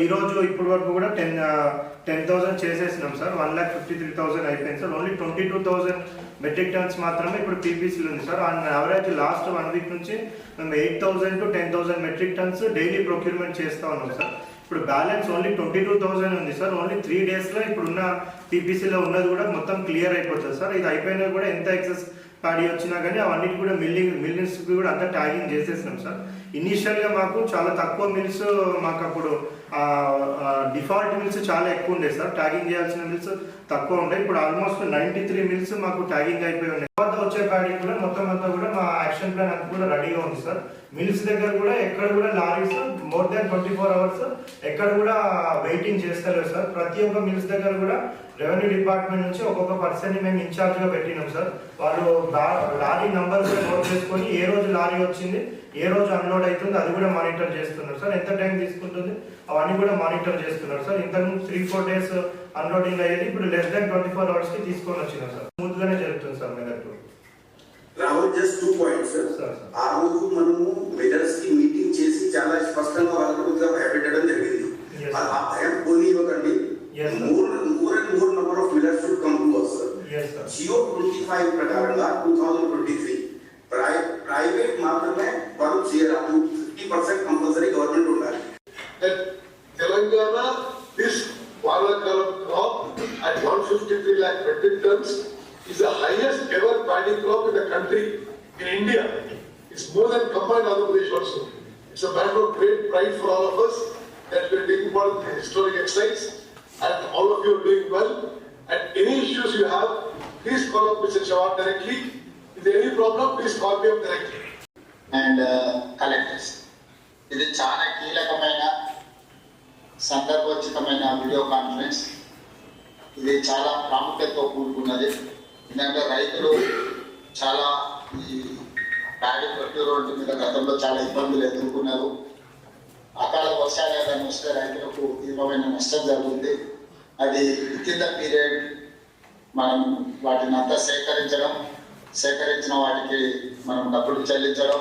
ఈ రోజు ఇప్పటి వరకు కూడా ten ten thousand చేసేసినాం sir. One lakh fifty three thousand అయిపోయింది sir. Only twenty two thousand metric tons మాత్రమే ఇప్పుడు పీపీసీలు ఉంది sir. On average last one week నుంచి మేము eight thousand to ten thousand metric tons daily procurement చేస్తూ ఉన్నాం sir. ఇప్పుడు balance only twenty two thousand ఉంది సార్. ఓన్లీ త్రీ డేస్లో ఇప్పుడున్న పీపీసీలో ఉన్నది కూడా మొత్తం క్లియర్ అయిపోతుంది సార్. ఇది అయిపోయినా కూడా ఎంత ఎక్సెస్ పాడి వచ్చినా కానీ అవన్నీ కూడా మిల్లింగ్ మిల్లింగ్స్కి కూడా అంతా ట్యాగింగ్ చేసేసినాం సార్. ఇనీషియల్గా మాకు చాలా తక్కువ మిల్స్ మాకు అప్పుడు డిఫాల్ట్ మిల్స్ చాలా ఎక్కువ ఉండే సార్. ట్యాగింగ్ చేయాల్సిన మిల్స్ తక్కువ ఉండే ఇప్పుడు ఆల్మోస్ట్ నైంటీ త్రీ మిల్స్ మాకు ట్యాగింగ్ అయిపోయి ఉన్నాయి. తర్వాత వచ్చే ప్యాడింగ్ కూడా మొత్తం అంతా కూడా ప్లాన్ అంతా కూడా రెడీగా ఉంది సార్. మిల్స్ దగ్గర కూడా ఎక్కడ కూడా lorries more than twenty four hours ఎక్కడ కూడా వెయిటింగ్ చేస్తలేరు సార్. ప్రతి ఒక్క మిల్స్ దగ్గర కూడా రెవెన్యూ డిపార్ట్మెంట్ నుంచి ఒక్కొక్క పర్సన్ని మేము ఇన్ఛార్జ్గా పెట్టినాం సార్. వాళ్ళు లా- లారీ నంబర్ కూడా నోట్ చేసుకొని ఏ రోజు లారీ వచ్చింది ఏ రోజు అన్లోడ్ అవుతుంది అది కూడా మానిటర్ చేస్తున్నారు సార్. ఎంత టైం తీసుకుంటుంది అవన్నీ కూడా మానిటర్ చేస్తున్నారు సార్. ఇంతకుముందు త్రీ ఫోర్ డేస్ అన్లోడింగ్ అయ్యేది ఇప్పుడు లెస్ దాన్ ట్వంటీ ఫోర్ అవర్స్కి తీసుకొని వచ్చినాం సార్. సార్ సార్ ఆ రోజు మనము మెజర్స్ కి మీటింగ్ చేసి చాలా స్పష్టంగా వాళ్ళకు కొద్దిగా భయపెట్టడం జరిగింది Yes. ఆ భయం పోనీ ఇవ్వకండి Yes, sir. More more and more number of millers should come to us yes sir GO twenty five ప్రకారంగా two thousand twenty three private మాత్రమే వాళ్ళు చేయాలి ఫిఫ్టీ పర్సెంట్ కంపల్సరీ గవర్నమెంట్ ఉండాలి that Telangana, this Varakalam crop at 153 lakh metric tons is the highest ever paddy crop in the country, in India. It's more than combined Andhra Pradesh also. It's a matter of great pride for all of us that we're taking part in the historic exercise and all of you are doing well. And any issues you have, please call up Mr. Chawat directly. If there any problem, please call me up directly. And uh, collectors. ఇది చాలా కీలకమైన సందర్భోచితమైన video conference ఇది చాలా ప్రాముఖ్యతతో కూడుకున్నది ఎందుకంటే రైతులు చాలా ఈ ప్యాడీ రోడ్డు మీద గతంలో చాలా ఇబ్బందులు ఎదుర్కొన్నారు. అకాల వర్షాలు ఏదైనా వస్తే రైతులకు తీవ్రమైన నష్టం జరుగుతుంది. అది విత్ ద పీరియడ్ మనం వాటిని అంతా సేకరించడం సేకరించిన వాటికి మనం డబ్బులు చెల్లించడం